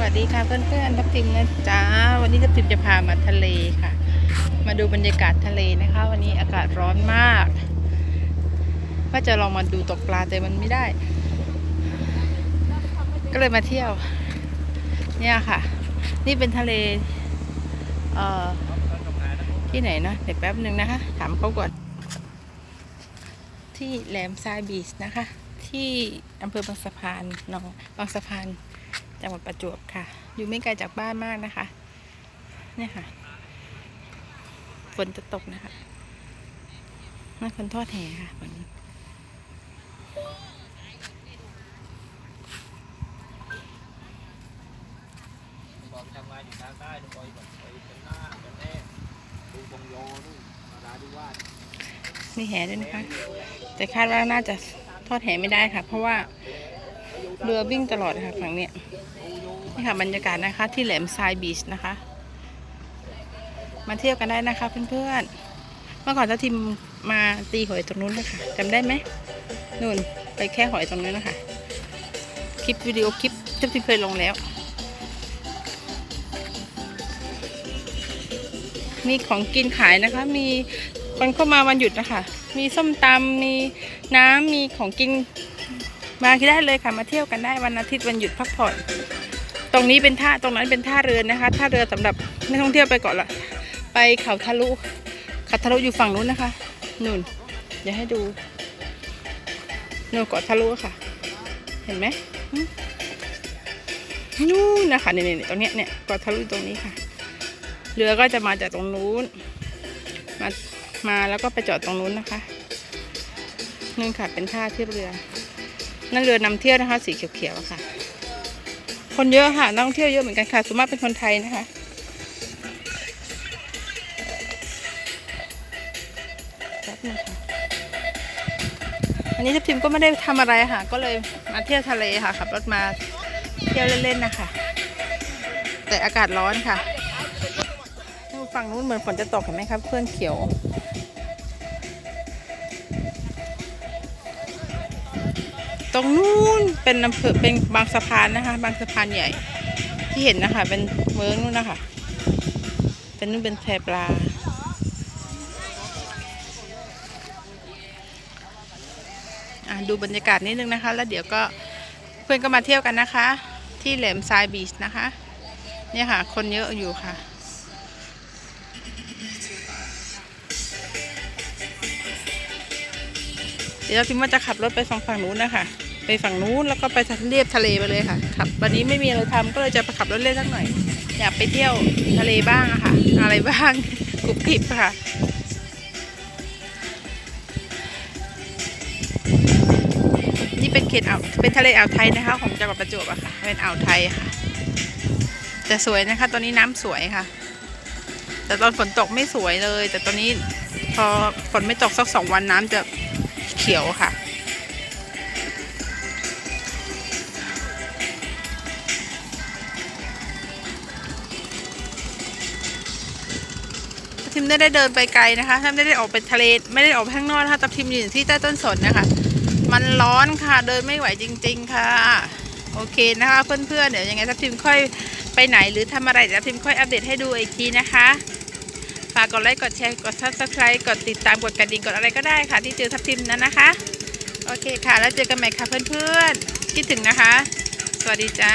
สวัสดีค่ะเพื่อนๆทับทิมนะจ๊ะวันนี้ทับทิมจะพามาทะเลค่ะ มาดูบรรยากาศทะเลนะคะ วันนี้อากาศร้อนมากว่าจะลองมาดูตกปลาแต่มันไม่ได้ ก็เลยมาเที่ยว เนี่ยค่ะ นี่เป็นทะเลเอ่อที่ไหนนะเดี๋ยวแป๊บหนึ่งนะคะ ถามเขาก่อน ที่แหลมทรายบีชนะคะ ที่อำเภอบางสะพานหนองบางสะพาน จังหวัดประจวบค่ะ อยู่ไม่ไกลจากบ้านมากนะคะ เนี่ยค่ะ ฝนจะตกนะคะนั่นคนทอดแห่ค่ะฝนบอกทำงานอยู่ทางใต้ต้องไปแบบไปเป็นหน้าเป็นแน่ดูบงโยนู่นมาดาดูวามีแห่ด้วยนะคะ แต่คาดว่าน่าจะทอดแห่ไม่ได้ค่ะ เพราะว่า เรือวิ่งตลอดค่ะฝั่งเนี้ยนี่ค่ะบรรยากาศนะคะ ที่แหลมทรายบีชนะคะ มาเที่ยวกันได้นะคะเพื่อนๆเมื่อก่อนถ้าทิมมาตีหอยตรงนู้นนะคะจำได้ไหมนู่นไปแค่หอยตรงนู้นนะคะคลิปวิดีโอคลิปที่ทิมเคยลงแล้ว มีของกินขายนะคะ มีคนเข้ามาวันหยุดนะคะมีส้มตำมีน้ำมีของกิน มาได้เลยค่ะมาเที่ยวกันได้วันอาทิตย์วันหยุดพักผ่อน ตรงนี้เป็นท่าตรงนั้นเป็นท่าเรือนะคะท่าเรือสำหรับนักท่องเที่ยวไปเกาะละไปเขาทะลุเขาทะลุอยู่ฝั่งนู้นนะคะนู่นเดี๋ยวให้ดูนู่นเกาะทะลุค่ะ เห็นไหมนู่นนะคะเนี่ยเนี่ยตรงเนี้ยเนี่ยเกาะทะลุตรงนี้ค่ะ เรือก็จะมาจากตรงนู้น มามาแล้วก็ไปจอดตรงนู้นนะคะนู่นค่ะเป็นท่าเทียบเรือ นั่นเรือนำเที่ยวนะคะ สีเขียวๆค่ะ คนเยอะค่ะนักท่องเที่ยวเยอะเหมือนกันค่ะส่วนมากเป็นคนไทยนะคะแป๊บนึงค่ะอันนี้ทัพทิมก็ไม่ได้ทำอะไรค่ะ ก็เลยมาเที่ยวทะเลค่ะขับรถมาเที่ยวเล่นๆนะคะ แต่อากาศร้อนค่ะฝั่งนู้นเหมือนฝนจะตกเห็นไหมครับเพื่อนเขียว รงนู้นเป็นอำเภอเป็นบางสะพานนะคะ บางสะพานใหญ่ ที่เห็นนะคะ เป็นเมืองนู้นนะคะ เป็นนู้นเป็นแพปลาอะดูบรรยากาศนิดนึงนะคะ แล้วเดี๋ยวก็เพื่อนก็มาเที่ยวกันนะคะ ที่แหลมทรายบีชนะคะ เนี่ยค่ะ คนเยอะอยู่ค่ะเดี๋ยวทิมว่าจะขับรถไปฝั่งฝั่งนู้นนะคะ ไปฝั่งนู้นแล้วก็ไปเรียบทะเลไปเลยค่ะขับวันนี้ไม่มีอะไรทำก็เลยจะไปขับรถเล่นสักหน่อย อยากไปเที่ยวทะเลบ้างอะค่ะ อะไรบ้างกรุบกริบค่ะนี่เป็นเขตอ่าวเป็นทะเลอ่าวไทยนะคะ ของจังหวัดประจวบอะค่ะเป็นอ่าวไทยค่ะแต่สวยนะคะ ตอนนี้น้ำสวยค่ะ แต่ตอนฝนตกไม่สวยเลย แต่ตอนนี้พอฝนไม่ตกสักสองวันน้ำจะเขียวค่ะ ทิมไม่ได้เดินไปไกลนะคะถ้าไม่ได้ออกไปทะเลไม่ได้ออกไปข้างนอกนะคะแต่ทิมอยู่ที่ใต้ต้นสนนะคะ มันร้อนค่ะเดินไม่ไหวจริง ๆ ค่ะ โอเคนะคะเพื่อนๆเดี๋ยวยังไงทัพทิมค่อยไปไหนหรือทำอะไรทัพทิมค่อยอัปเดตให้ดูอีกทีนะคะฝากกดไลค์กดแชร์กด subscribe กดติดตามกดกระดิ่งกดอะไรก็ได้ค่ะ ที่เจอทัพทิมนั้นนะคะ โอเคค่ะ แล้วเจอกันใหม่ค่ะเพื่อนๆคิดถึงนะคะ สวัสดีจ้า